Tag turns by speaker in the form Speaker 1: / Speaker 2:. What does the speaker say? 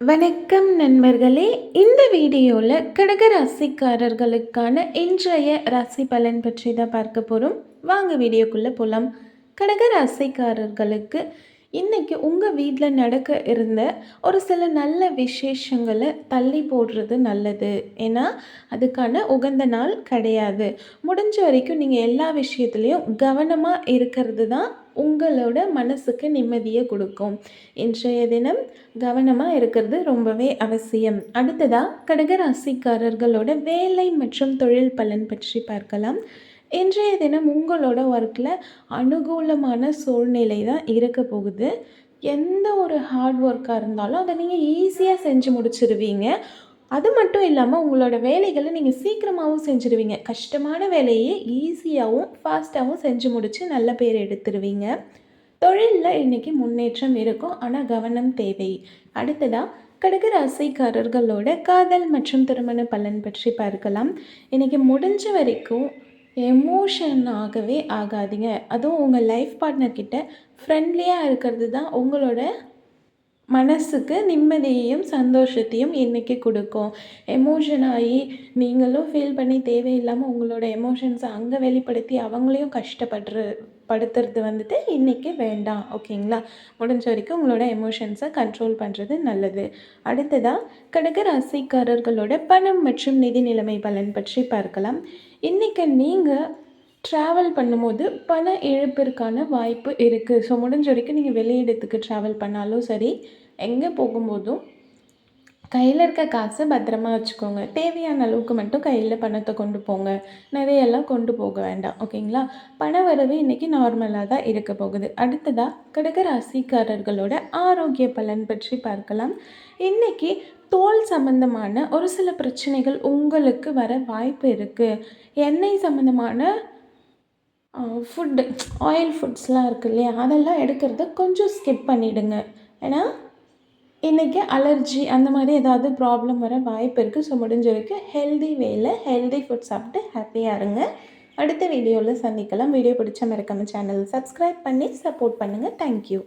Speaker 1: வணக்கம் நண்பர்களே இந்த வீடியோவில் கடக ராசிக்காரர்களுக்கான இன்றைய ராசி பலன் பற்றி தான் பார்க்க போகிறோம் வாங்க வீடியோக்குள்ளே போகலாம் கடக ராசிக்காரர்களுக்கு இன்றைக்கி உங்கள் வீட்டில் நடக்க இருந்த ஒரு சில நல்ல விசேஷங்களை தள்ளி போடுறது நல்லது. ஏன்னா அதுக்கான உகந்த நாள் கிடையாது. முடிஞ்ச வரைக்கும் நீங்கள் எல்லா விஷயத்துலேயும் கவனமாக இருக்கிறது தான் உங்களோட மனசுக்கு நிம்மதியை கொடுக்கும். இன்றைய தினம் கவனமாக இருக்கிறது ரொம்பவே அவசியம். அடுத்ததாக கடகராசிக்காரர்களோட வேலை மற்றும் தொழில் பலன் பற்றி பார்க்கலாம். இன்றைய தினம் உங்களோட ஒர்க்கில் அனுகூலமான சூழ்நிலை தான் இருக்க போகுது. எந்த ஒரு ஹார்ட் ஒர்க்காக இருந்தாலும் அதை நீங்கள் ஈஸியாக செஞ்சு முடிச்சிருவீங்க. அது மட்டும் இல்லாமல் உங்களோட வேலைகளை நீங்கள் சீக்கிரமாகவும் செஞ்சுருவீங்க. கஷ்டமான வேலையை ஈஸியாகவும் ஃபாஸ்ட்டாகவும் செஞ்சு முடித்து நல்ல பேர் எடுத்துருவீங்க. தொழிலில் இன்றைக்கி முன்னேற்றம் இருக்கும். ஆனால் கவனம் தேவை. அடுத்ததாக கடக ராசிக்காரர்களோட காதல் மற்றும் திருமண பலன் பற்றி பார்க்கலாம். இன்றைக்கி முடிஞ்ச வரைக்கும் எமோஷன் ஆகவே ஆகாதீங்க. அதுவும் உங்கள் லைஃப் பார்ட்னர்கிட்ட ஃப்ரெண்ட்லியாக இருக்கிறது தான் உங்களோட மனசுக்கு நிம்மதியையும் சந்தோஷத்தையும் இன்றைக்கி கொடுக்கும். எமோஷன் ஆகி நீங்களும் ஃபீல் பண்ணி தேவையில்லாமல் உங்களோட எமோஷன்ஸை அங்கே வெளிப்படுத்தி அவங்களையும் கஷ்டப்படுற படுத்துறது வந்துட்டு இன்றைக்கி வேண்டாம் ஓகேங்களா? முடிஞ்ச வரைக்கும் உங்களோட எமோஷன்ஸை கண்ட்ரோல் பண்ணுறது நல்லது. அடுத்ததாக கடக ராசிக்காரர்களோட பணம் மற்றும் நிதி நிலைமை பலன் பற்றி பார்க்கலாம். இன்றைக்கி நீங்கள் ட்ராவல் பண்ணும்போது பண இழப்பிற்கான வாய்ப்பு இருக்குது ஸோ முடிஞ்ச வரைக்கும் நீங்கள் வெளியிடத்துக்கு ட்ராவல் பண்ணாலும் சரி எங்கே போகும்போதும் கையில் இருக்க காசை பத்திரமா வச்சுக்கோங்க. தேவையான அளவுக்கு மட்டும் கையில் பணத்தை கொண்டு போங்க. நிறையெல்லாம் கொண்டு போக வேண்டாம். ஓகேங்களா பண வரவு இன்றைக்கி நார்மலாக தான் இருக்க போகுது. அடுத்ததாக கடக ராசிக்காரர்களோட ஆரோக்கிய பலன் பற்றி பார்க்கலாம். இன்றைக்கி தோல் சம்மந்தமான ஒரு சில பிரச்சனைகள் உங்களுக்கு வர வாய்ப்பு இருக்குது எண்ணெய் சம்மந்தமான ஃபுட்டு ஆயில் ஃபுட்ஸ்லாம் இருக்குது இல்லையா? அதெல்லாம் எடுக்கிறத கொஞ்சம் ஸ்கிப் பண்ணிவிடுங்க ஏன்னா இன்றைக்கி அலர்ஜி அந்த மாதிரி ஏதாவது ப்ராப்ளம் வர வாய்ப்பு இருக்குது ஸோ முடிஞ்ச வரைக்கும் ஹெல்தி வேயில் ஹெல்தி ஃபுட் சாப்பிட்டு ஹாப்பியாக இருங்க. அடுத்த வீடியோவில் சந்திக்கலாம். வீடியோ பிடிச்ச மறக்காம சேனல் சப்ஸ்கிரைப் பண்ணி சப்போர்ட் பண்ணுங்கள் தேங்க்யூ